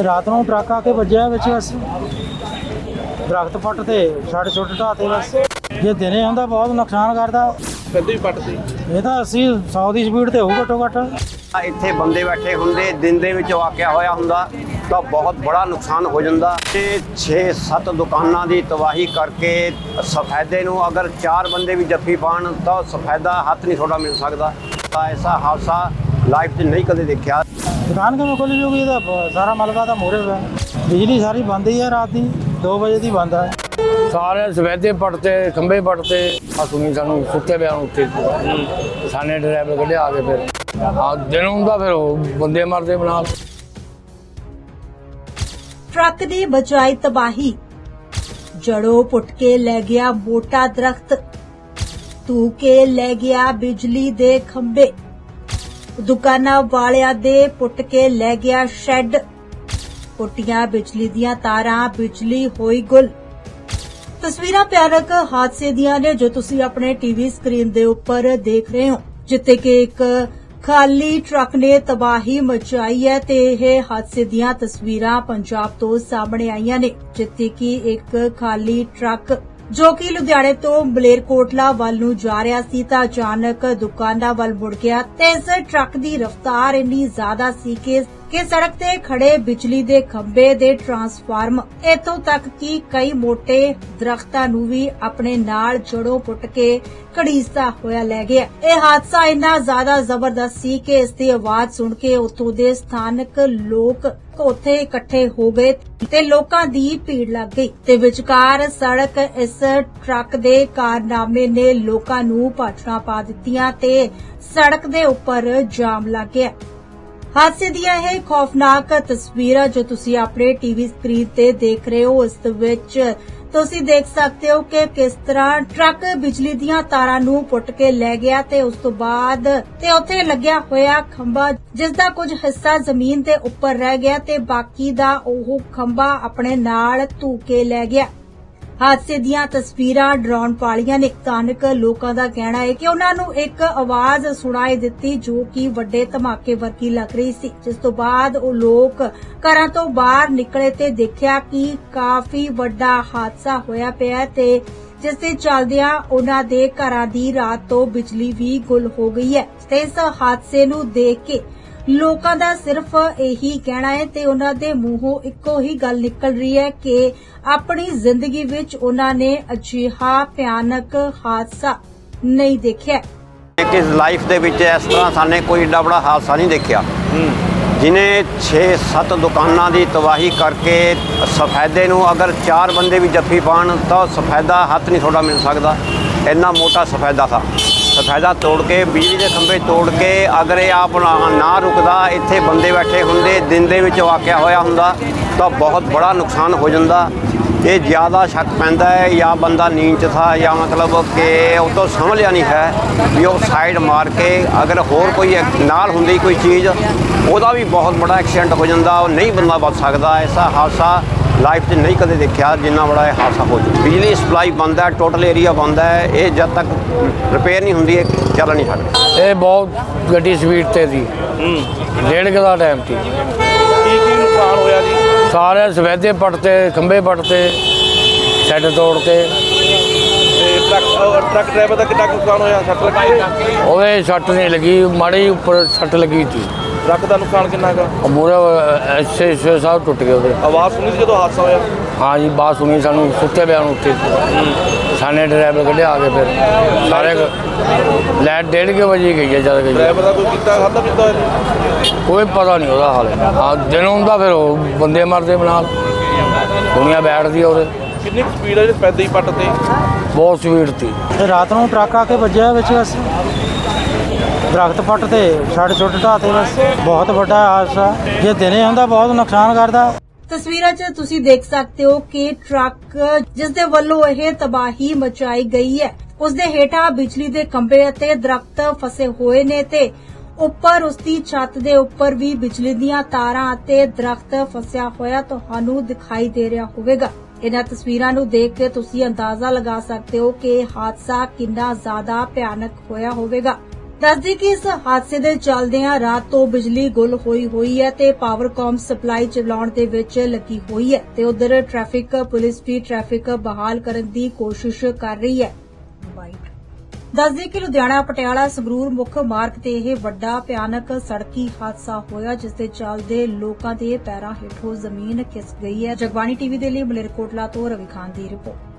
ਤੇ ਰਾਤ ਨੂੰ ਟਰੱਕ ਆ ਕੇ ਵੱਜਿਆ ਵਿੱਚ ਬਸ। ਦਰਖਤ ਪੱਟ ਤੇ ਛੱਡ ਛੁੱਟ ਢਾਤੇ ਬਸ। ਜੇ ਦਿਨੇ ਹੁੰਦਾ ਬਹੁਤ ਨੁਕਸਾਨ ਕਰਦਾ। ਕਹਿੰਦੇ ਵੀ ਪੱਟ ਸੀ ਇਹ ਤਾਂ 80 100 ਦੀ ਸਪੀਡ ਤੇ ਹੋਊ ਘੱਟੋ ਘੱਟ। ਇੱਥੇ ਬੰਦੇ ਬੈਠੇ ਹੁੰਦੇ ਦਿਨ ਦੇ ਵਿੱਚ ਵਾਕਿਆ ਹੋਇਆ ਹੁੰਦਾ ਤਾਂ ਬਹੁਤ ਬੜਾ ਨੁਕਸਾਨ ਹੋ ਜਾਂਦਾ। ਤੇ 6-7 ਦੁਕਾਨਾਂ ਦੀ ਤਬਾਹੀ ਕਰਕੇ ਸਫੈਦੇ ਨੂੰ ਅਗਰ ਚਾਰ ਬੰਦੇ ਵੀ ਜੱਫੀ ਪਾਣ ਤਾਂ ਸਫੈਦਾ ਹੱਥ ਨਹੀਂ ਥੋੜਾ ਮਿਲ ਸਕਦਾ। ਤਾਂ ਐਸਾ ਹਾਦਸਾ ਲਾਈਫ 'ਚ ਨਹੀਂ ਕਦੇ ਦੇਖਿਆ। ਦੁਕਾਨ ਕਿਵੇਂ ਖੁੱਲ ਜੂਗੀ? ਇਹਦਾ ਸਾਰਾ ਮਲਬਾ ਤਾਂ ਮੋਰੇ ਹੋਇਆ ਬਿਜਲੀ ਸਾਰੀ ਬੰਦ ਹੀ ਹੈ ਰਾਤ ਦੀ। 2 ਵਜੇ ਦੀ ਬੰਦ ਹੈ ਸਾਰੇ ਸਵੇਦੇ ਪੜਤੇ ਖੰਬੇ ਪੜਤੇ ਆ ਸੁਣੀ ਸਾਨੂੰ ਸੁੱਤੇ ਪਿਆ ਉੱਤੇ ਸਾਨੇ ਡਰਾਈਵਰ ਕੱਢਿਆ ਆ ਕੇ ਫਿਰ। ਆ ਦਿਨ ਹੁੰਦਾ ਫਿਰ ਉਹ ਬੰਦੇ ਮਰਦੇ ਬਣਾ ਟਰੱਕ ਦੀ ਬਚਾਈ ਤਬਾਹੀ। ਜੜੋਂ ਪੁੱਟ ਕੇ ਲੈ ਗਿਆ ਮੋਟਾ ਦਰਖਤ। ਧੂ ਕੇ ਲੈ ਗਿਆ ਬਿਜਲੀ ਦੇ ਖੰਭੇ। ਦੁਕਾਨਾਂ ਵਾਲਿਆਂ ਦੇ ਪੁੱਟ ਕੇ ਲੈ ਗਿਆ ਸ਼ੈੱਡ। ਪੁੱਟੀਆਂ, ਬਿਜਲੀ ਦੀਆਂ ਤਾਰਾਂ, ਬਿਜਲੀ ਹੋਈ ਗੁੱਲ। ਤਸਵੀਰਾਂ ਭਿਆਨਕ ਹਾਦਸੇ ਦੀਆਂ ਨੇ ਜੋ ਤੁਸੀਂ ਆਪਣੇ ਟੀਵੀ ਸਕਰੀਨ ਦੇ ਉੱਪਰ ਦੇਖ ਰਹੇ ਹੋ, ਜਿੱਥੇ ਕਿ ਇੱਕ ਖਾਲੀ ਟਰੱਕ ਨੇ ਤਬਾਹੀ ਮਚਾਈ ਹੈ ਤੇ ਇਹ ਹਾਦਸੇ ਦੀਆਂ ਤਸਵੀਰਾਂ ਪੰਜਾਬ ਤੋਂ ਸਾਹਮਣੇ ਆਈਆਂ ਨੇ, ਜਿੱਥੇ ਕਿ ਇੱਕ ਖਾਲੀ ਟਰੱਕ ਜੋ ਕਿ ਲੁਧਿਆਣੇ ਤੋਂ ਬਲੇਰਕੋਟਲਾ ਵੱਲ ਨੂੰ ਜਾ ਰਿਹਾ ਸੀ ਤਾਂ ਅਚਾਨਕ ਦੁਕਾਨਾਂ ਵੱਲ ਮੁੜ ਗਿਆ। ਤੇ ਇਸ ਟਰੱਕ ਦੀ ਰਫ਼ਤਾਰ ਇੰਨੀ ਜ਼ਿਆਦਾ ਸੀ ਕਿ ਕਿ ਸੜਕ ਤੇ ਖੜੇ ਬਿਜਲੀ ਦੇ ਖੰਭੇ ਦੇ ਟਰਾਂਸਫਾਰਮ, ਇਥੋਂ ਤੱਕ ਕਿ ਕਈ ਮੋٹے ਦਰਖਤਾਂ ਨੂੰ ਵੀ ਆਪਣੇ ਨਾਲ ਜੜੋਂ ਪੁੱਟ ਕੇ ਘੜੀਸਦਾ ਹੋਇਆ ਲੈ ਗਿਆ। ਇਹ ਹਾਦਸਾ ਇੰਨਾ ਜ਼ਿਆਦਾ ਜ਼ਬਰਦਸਤ ਸੀ ਕਿ ਇਸ ਦੀ ਆਵਾਜ਼ ਸੁਣ ਕੇ ਉੱਥੋਂ ਦੇ ਸਥਾਨਕ ਲੋਕ ਉੱਥੇ ਇਕੱਠੇ ਹੋ ਗਏ ਤੇ ਲੋਕਾਂ ਦੀ ਭੀੜ ਲੱਗ ਗਈ ਤੇ ਵਿਚਕਾਰ ਸੜਕ ਇਸ ਟਰੱਕ ਦੇ ਕਾਰਨਾਮੇ ਨੇ ਲੋਕਾਂ ਨੂੰ ਪਾਛਣਾ ਪਾ ਦਿੱਤੀਆਂ ਤੇ ਸੜਕ ਦੇ ਉੱਪਰ ਜਾਮ ਲੱਗ ਗਿਆ। ਹਾਦਸੇ ਦੀਆਂ ਇਹ ਖੌਫਨਾਕ ਤਸਵੀਰਾਂ ਜੋ ਤੁਸੀਂ ਆਪਣੇ ਟੀਵੀ ਸਕਰੀਨ ਤੇ ਦੇਖ ਰਹੇ ਹੋ ਇਸ ਵਿੱਚ ਤੁਸੀਂ ਦੇਖ ਸਕਦੇ ਹੋ ਕਿ ਕਿਸ ਤਰ੍ਹਾਂ ਟਰੱਕ ਬਿਜਲੀ ਦੀਆਂ ਤਾਰਾਂ ਨੂੰ ਪੁੱਟ ਕੇ ਲੈ ਗਿਆ ਤੇ ਉਸ ਤੋਂ ਬਾਅਦ ਤੇ ਉੱਥੇ ਲੱਗਿਆ ਹੋਇਆ ਖੰਭਾ ਜਿਸ ਦਾ ਕੁਝ ਹਿੱਸਾ ਜ਼ਮੀਨ ਦੇ ਉੱਪਰ ਰਹਿ ਗਿਆ ਤੇ ਬਾਕੀ ਦਾ ਉਹ ਖੰਭਾ ਆਪਣੇ ਨਾਲ ਧੂ ਕੇ ਲੈ ਗਿਆ। ਹਾਦਸੇ ਦੀਆਂ ਤਸਵੀਰਾਂ ਡਰਾਉਣ ਵਾਲੀਆਂ ਨੇ ਸਥਾਨਕ ਲੋਕਾਂ ਦਾ ਕਹਿਣਾ ਹੈ ਕਿ ਉਹਨਾਂ ਨੂੰ ਇੱਕ ਆਵਾਜ਼ ਸੁਣਾਈ ਦਿੱਤੀ ਜੋ ਕਿ ਵੱਡੇ ਧਮਾਕੇ ਵਰਗੀ ਲੱਗ ਰਹੀ ਸੀ। ਜਿਸ ਤੋਂ ਬਾਅਦ ਉਹ ਲੋਕ ਘਰਾਂ ਤੋਂ ਬਾਹਰ ਨਿਕਲੇ ਤੇ ਦੇਖਿਆ ਕਿ ਕਾਫੀ ਵੱਡਾ ਹਾਦਸਾ ਹੋਇਆ ਪਿਆ ਤੇ ਜਿਸ ਦੇ ਚੱਲਦਿਆਂ ਉਹਨਾਂ ਦੇ ਘਰਾਂ ਦੀ ਰਾਤ ਤੋਂ ਬਿਜਲੀ ਵੀ ਗੁੱਲ ਹੋ ਗਈ ਹੈ। ਤੇ ਇਸ ਹਾਦਸੇ ਨੂੰ ਦੇਖ ਕੇ ਲੋਕਾਂ ਦਾ ਸਿਰਫ ਇਹੀ ਕਹਿਣਾ ਹੈ ਤੇ ਉਹਨਾਂ ਦੇ ਮੂੰਹੋਂ ਇੱਕੋ ਹੀ ਗੱਲ ਨਿਕਲ ਰਹੀ ਹੈ ਕਿ ਆਪਣੀ ਜ਼ਿੰਦਗੀ ਵਿੱਚ ਉਹਨਾਂ ਨੇ ਅਜਿਹਾ ਭਿਆਨਕ ਹਾਦਸਾ ਨਹੀਂ ਦੇਖਿਆ। ਕਿ ਲਾਈਫ ਦੇ ਵਿੱਚ ਇਸ ਤਰ੍ਹਾਂ ਸਾਨੇ ਕੋਈ ਏਡਾ ਬੜਾ ਹਾਦਸਾ ਨਹੀਂ ਦੇਖਿਆ। ਜਿਨੇ 6-7 ਦੁਕਾਨਾਂ ਦੀ ਤਬਾਹੀ ਕਰਕੇ ਸਫੈਦੇ ਨੂੰ ਅਗਰ ਚਾਰ ਬੰਦੇ ਵੀ ਜੱਫੀ ਪਾਣ ਤਾਂ ਸਫੈਦਾ ਹੱਥ ਨਹੀਂ ਥੋੜਾ ਮਿਲ ਸਕਦਾ। ਇੰਨਾ ਮੋਟਾ ਸਫੈਦਾ ਥਾ। ਸਫੈਦਾ ਤੋੜ ਕੇ ਬਿਜਲੀ ਦੇ ਖੰਭੇ ਤੋੜ ਕੇ ਅਗਰ ਇਹ ਆਪ ਨਾ- ਰੁਕਦਾ, ਇੱਥੇ ਬੰਦੇ ਬੈਠੇ ਹੁੰਦੇ, ਦਿਨ ਦੇ ਵਿੱਚ ਵਾਕਿਆ ਹੋਇਆ ਹੁੰਦਾ, ਤਾਂ ਬਹੁਤ ਬੜਾ ਨੁਕਸਾਨ ਹੋ ਜਾਂਦਾ। ਇਹ ਜ਼ਿਆਦਾ ਸ਼ੱਕ ਪੈਂਦਾ ਹੈ, ਜਾਂ ਬੰਦਾ ਨੀਂਦ 'ਚ ਥਾ, ਜਾਂ ਮਤਲਬ ਕਿ ਉਹ ਤੋਂ ਸਮਝਿਆ ਨਹੀਂ ਹੈ, ਵੀ ਉਹ ਸਾਈਡ ਮਾਰ ਕੇ ਅਗਰ ਹੋਰ ਕੋਈ ਨਾਲ ਹੁੰਦੀ ਕੋਈ ਚੀਜ਼, ਉਹਦਾ ਵੀ ਬਹੁਤ ਬੜਾ ਐਕਸੀਡੈਂਟ ਹੋ ਜਾਂਦਾ, ਉਹ ਨਹੀਂ ਬੰਦਾ ਬਚ ਸਕਦਾ, ਐਸਾ ਹਾਦਸਾ ਲਾਈਫ 'ਚ ਨਹੀਂ ਕਦੇ ਦੇਖਿਆ ਜਿੰਨਾ ਬੜਾ ਇਹ ਹਾਦਸਾ ਹੋ ਚੁੱਕਾ ਬਿਜਲੀ ਸਪਲਾਈ ਬੰਦ ਹੈ ਟੋਟਲ ਏਰੀਆ ਬੰਦ ਹੈ ਇਹ ਜਦ ਤੱਕ ਰਿਪੇਅਰ ਨਹੀਂ ਹੁੰਦੀ ਇਹ ਚੱਲ ਨਹੀਂ ਸਕਦਾ। ਇਹ ਬਹੁਤ ਗੱਡੀ ਸਪੀਡ ਤੇ ਸੀ। ਡੇਢ ਕੁ ਦਾ ਟਾਈਮ ਸੀ। ਕੀ ਕੀ ਨੁਕਸਾਨ ਹੋਇਆ ਜੀ? ਸਾਰੇ ਸਵੇਦੇ ਪੜਤੇ ਖੰਬੇ ਪੜਤੇ ਸ਼ੈੱਡ ਤੋੜਤੇ ਤੇ। ਟਰੱਕ ਡਰਾਈਵਰ ਦਾ ਕਿੰਨਾ ਨੁਕਸਾਨ ਹੋਇਆ? ਸੱਟ ਲੱਗੀ? ਉਹਦੇ ਸੱਟ ਨਹੀਂ ਲੱਗੀ ਮਾੜੀ ਉੱਪਰ ਸੱਟ ਲੱਗੀ ਸੀ। ਟਰੱਕ ਦਾ ਨੁਕਸਾਨ ਕਿੰਨਾ ਉਹ ਮੂਰੇ ਐਸੇ ਐਸੇ ਸਾਹਿਬ ਟੁੱਟ ਗਏ ਉਹਦੇ ਆਵਾਜ਼ ਸੁਣੀ ਸੀ ਜਦੋਂ ਹਾਦਸਾ ਹੋਇਆ? ਹਾਂ ਜੀ ਬਾਤ ਸੁਣੀ ਸਾਨੂੰ ਸੁੱਤੇ ਪਿਆ ਨੂੰ ਉੱਤੇ ਸਾਨੇ ਡਰਾਈਵਰ ਕੱਢਿਆ ਆ ਕੇ ਫਿਰ। ਸਾਰੇ ਡੇਢ ਕੁ ਵਜੇ ਗਈ ਹੈ ਜਦ ਗਈ। ਡਰਾਈਵਰ ਦਾ ਕੋਈ ਕੀਤਾ ਖਾਦਾ ਪੀਤਾ ਹੋਇਆ? ਕੋਈ ਪਤਾ ਨਹੀਂ ਉਹਦਾ ਹਾਲੇ। ਹਾਂ ਦਿਨ ਹੁੰਦਾ ਫਿਰ ਉਹ ਬੰਦੇ ਮਰਦੇ ਬਣਾ ਦੁਨੀਆ ਬੈਠਦੀ ਉਹਦੇ। ਕਿੰਨੀ ਸਪੀਡ ਹੈ ਜੀ ਪੈਦੇ ਹੀ ਪੱਟ ਤੇ? ਬਹੁਤ ਸਪੀਡ ਸੀ ਤੇ ਰਾਤ ਨੂੰ ਟਰੱਕ ਆ ਕੇ ਵੱਜਿਆ ਵਿੱਚ ਬਸ। ਦਰਖਤ ਪੱਟ ਤੇ ਛੱਡ ਛੁੱਟ ਢਾਤੇ ਬਸ। ਬਹੁਤ ਵੱਡਾ ਹਾਦਸਾ। ਜੇ ਦਿਨੇ ਹੁੰਦਾ ਬਹੁਤ ਨੁਕਸਾਨ ਕਰਦਾ। ਤਸਵੀਰਾਂ 'ਚ ਤੁਸੀਂ ਦੇਖ ਸਕਦੇ ਹੋ ਕਿ ਟਰੱਕ ਜਿਸ ਦੇ ਵੱਲੋਂ ਇਹ ਤਬਾਹੀ ਮਚਾਈ ਗਈ ਹੈ। ਉਸ ਦੇ ਹੇਠਾਂ ਬਿਜਲੀ ਦੇ ਖੰਭੇ ਅਤੇ ਦਰਖਤ ਫਸੇ ਹੋਏ ਨੇ ਤੇ ਉੱਪਰ ਉਸ ਦੀ ਛੱਤ ਦੇ ਉੱਪਰ ਵੀ ਬਿਜਲੀ ਦੀਆਂ ਤਾਰਾਂ ਅਤੇ ਦਰਖਤ ਫਸਿਆ ਹੋਇਆ ਤੁਹਾਨੂੰ ਦਿਖਾਈ ਦੇ ਰਿਹਾ ਹੋਵੇਗਾ। ਇਹਨਾਂ ਤਸਵੀਰਾਂ ਨੂੰ ਦੇਖ ਕੇ ਤੁਸੀਂ ਅੰਦਾਜ਼ਾ ਲਗਾ ਸਕਦੇ ਹੋ ਕਿ ਹਾਦਸਾ ਕਿੰਨਾ ਜ਼ਿਆਦਾ ਭਿਆਨਕ ਹੋਇਆ ਹੋਵੇਗਾ। ਦੱਸਦੀ ਕਿ ਇਸ ਹਾਦਸੇ ਦੇ ਚੱਲਦਿਆਂ ਰਾਤ ਤੋਂ ਬਿਜਲੀ ਗੁੱਲ ਹੋਈ ਹੋਈ ਹੈ ਤੇ ਪਾਵਰਕਾਮ ਸਪਲਾਈ ਚਲਾਉਣ ਦੇ ਵਿੱਚ ਲੱਗੀ ਹੋਈ ਹੈ ਤੇ ਉਧਰ ਟ੍ਰੈਫਿਕ ਪੁਲਿਸ ਵੀ ਟ੍ਰੈਫਿਕ ਬਹਾਲ ਕਰਨ ਦੀ ਕੋਸ਼ਿਸ਼ ਕਰ ਰਹੀ ਹੈ। ਦੱਸਦੇ ਕਿ ਲੁਧਿਆਣਾ, ਪਟਿਆਲਾ, ਸੰਗਰੂਰ ਮੁੱਖ ਮਾਰਗ ਤੇ ਇਹ ਵੱਡਾ ਭਿਆਨਕ ਸੜਕੀ ਹਾਦਸਾ ਹੋਇਆ, ਜਿਸ ਦੇ ਚੱਲਦੇ ਲੋਕਾਂ ਦੇ ਪੈਰਾਂ ਹੇਠੋਂ ਜ਼ਮੀਨ ਖਿਸਕ ਗਈ ਹੈ। ਜਗਬਾਣੀ ਟੀਵੀ ਦੇ ਲਈ ਮਲੇਰਕੋਟਲਾ ਤੋਂ ਰਵੀ ਖਾਨ ਦੀ ਰਿਪੋਰਟ।